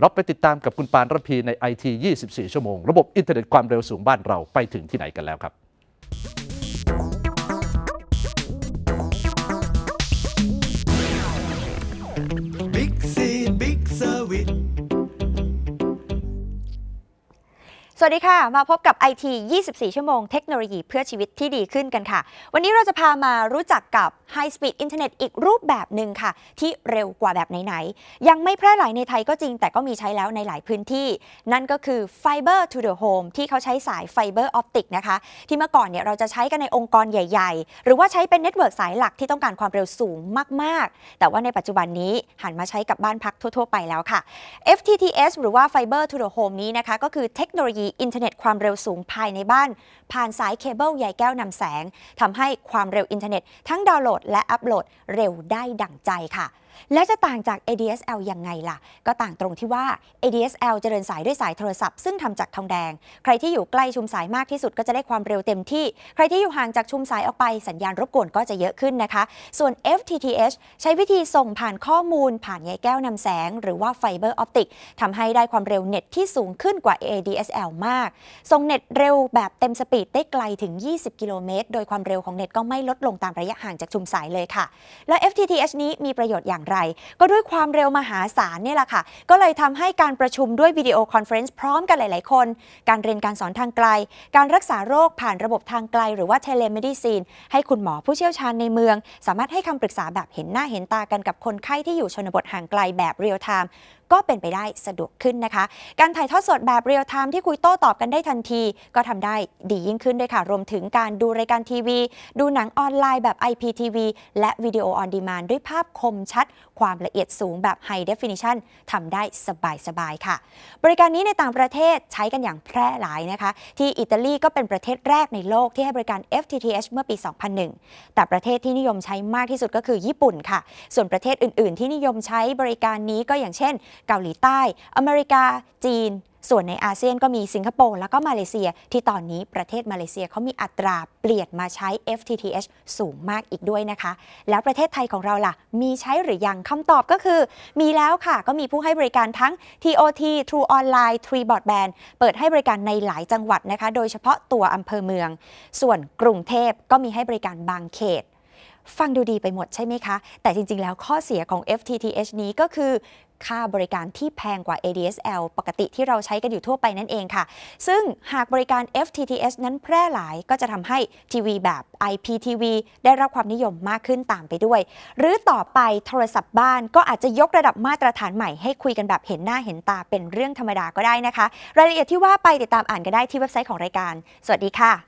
เราไปติดตามกับคุณปานระพีในไอที24 ชั่วโมง ระบบอินเทอร์เน็ตความเร็วสูงบ้านเราไปถึงที่ไหนกันแล้วครับบิ๊กซีบิ๊กเซอร์วิสสวัสดีค่ะ มาพบกับ IT 24 ชั่วโมงเทคโนโลยีเพื่อชีวิตที่ดีขึ้นกันค่ะ วันนี้เราจะพามารู้จักกับ High Speed Internet อีกรูปแบบหนึ่งค่ะ ที่เร็วกว่าแบบไหนๆ ยังไม่แพร่หลายในไทยก็จริง แต่ก็มีใช้แล้วในหลายพื้นที่ นั่นก็คือ Fiber to the Home ที่เขาใช้สายไฟเบอร์ออปติกนะคะ ที่เมื่อก่อนเนี่ยเราจะใช้กันในองค์กรใหญ่ ๆ หรือว่าใช้เป็นเน็ตเวิร์กสายหลักที่ต้องการความเร็วสูงมากๆ แต่ว่าในปัจจุบันนี้หันมาใช้กับบ้านพักทั่ว ๆ ไปแล้วค่ะ FTTS หรือว่า Fiber to the Home นี้นะคะก็คือเทคโนโลยีอินเทอร์เน็ตความเร็วสูงภายในบ้าน ผ่านสายเคเบิลใยแก้วนำแสงทำให้ความเร็วอินเทอร์เน็ตทั้งดาวน์โหลดและอัปโหลดเร็วได้ดั่งใจค่ะ และจะต่างจาก ADSL ยังไงล่ะ ก็ต่างตรงที่ว่า ADSL จะเดินสายด้วยสายโทรศัพท์ ซึ่งทำจากทองแดง ใครที่อยู่ใกล้ชุมสายมากที่สุดก็จะได้ความเร็วเต็มที่ ใครที่อยู่ห่างจากชุมสายออกไปสัญญาณรบกวนก็จะเยอะขึ้นนะคะ ส่วน FTTH ใช้วิธีส่งผ่านข้อมูล ผ่านใยแก้วนำแสง หรือว่าไฟเบอร์ออปติกทำให้ได้ความเร็วเน็ตที่สูงขึ้นกว่า ADSL มาก ส่งเน็ตเร็วแบบเต็มสปีดได้ไกลถึง 20 กิโลเมตร โดยความเร็วของเน็ตก็ไม่ลดลงตามระยะห่างจากชุมสายเลยค่ะ และ FTTH นี้มีประโยชน์อย่างไร ก็ด้วยความเร็วมหาศาลเนี่ยแหละค่ะ ก็เลยทำให้การประชุมด้วยวิดีโอคอนเฟรนซ์พร้อมกันหลาย ๆ คน การเรียนการสอนทางไกล การรักษาโรคผ่านระบบทางไกล หรือว่าเทเลเมดิซีนให้คุณหมอผู้เชี่ยวชาญในเมือง สามารถให้คำปรึกษาแบบเห็นหน้าเห็นตากันกับคนไข้ที่อยู่ชนบทห่างไกลแบบเรียลไทม์ ก็เป็นไปได้สะดวกขึ้นนะคะ การถ่ายทอดสดแบบเรียลไทม์ที่คุยโต้ตอบกันได้ทันที ก็ทำได้ดียิ่งขึ้นด้วยค่ะ รวมถึงการดูรายการทีวี ดูหนังออนไลน์แบบ IPTV และวิดีโอออนดีมานด้วยภาพคมชัด ความละเอียดสูงแบบ High Definition ทำได้สบายๆค่ะ บริการนี้ในต่างประเทศใช้กันอย่างแพร่หลายนะคะ ที่อิตาลีก็เป็นประเทศแรกในโลกที่ให้บริการ FTTH เมื่อปี 2001 แต่ประเทศที่นิยมใช้มากที่สุดก็คือญี่ปุ่นค่ะ ส่วนประเทศอื่น ๆ ที่นิยมใช้บริการนี้ก็อย่างเช่นเกาหลีใต้ อเมริกา จีน ส่วนในอาเซียนก็มีสิงคโปร์แล้วก็มาเลเซีย ที่ตอนนี้ประเทศมาเลเซียเขามีอัตราเปลี่ยนมาใช้ FTTH สูงมากอีกด้วยนะคะ แล้วประเทศไทยของเราล่ะ มีใช้หรือยังคำตอบก็คือ มีแล้วค่ะก็มีผู้ให้บริการทั้ง TOT True Online Tree Broadband เปิดให้บริการในหลายจังหวัดนะคะ โดยเฉพาะตัวอำเภอเมือง ส่วนกรุงเทพก็มีให้บริการบางเขต ฟังดูดีไปหมดใช่ไหมคะ แต่จริง ๆ แล้วข้อเสียของ FTTH นี้ก็คือค่าบริการที่แพงกว่า ADSL ปกติที่เราใช้กันอยู่ทั่วไปนั่นเองค่ะ ซึ่งหากบริการ FTTH นั้นแพร่หลายก็จะทำให้ทีวีแบบ IPTV ได้รับความนิยมมากขึ้นตามไปด้วย หรือต่อไปโทรศัพท์บ้านก็อาจจะยกระดับมาตรฐานใหม่ให้คุยกันแบบเห็นหน้าเห็นตาเป็นเรื่องธรรมดาก็ได้นะคะ รายละเอียดที่ว่าไปติดตามอ่านกันได้ที่เว็บไซต์ของรายการ สวัสดีค่ะ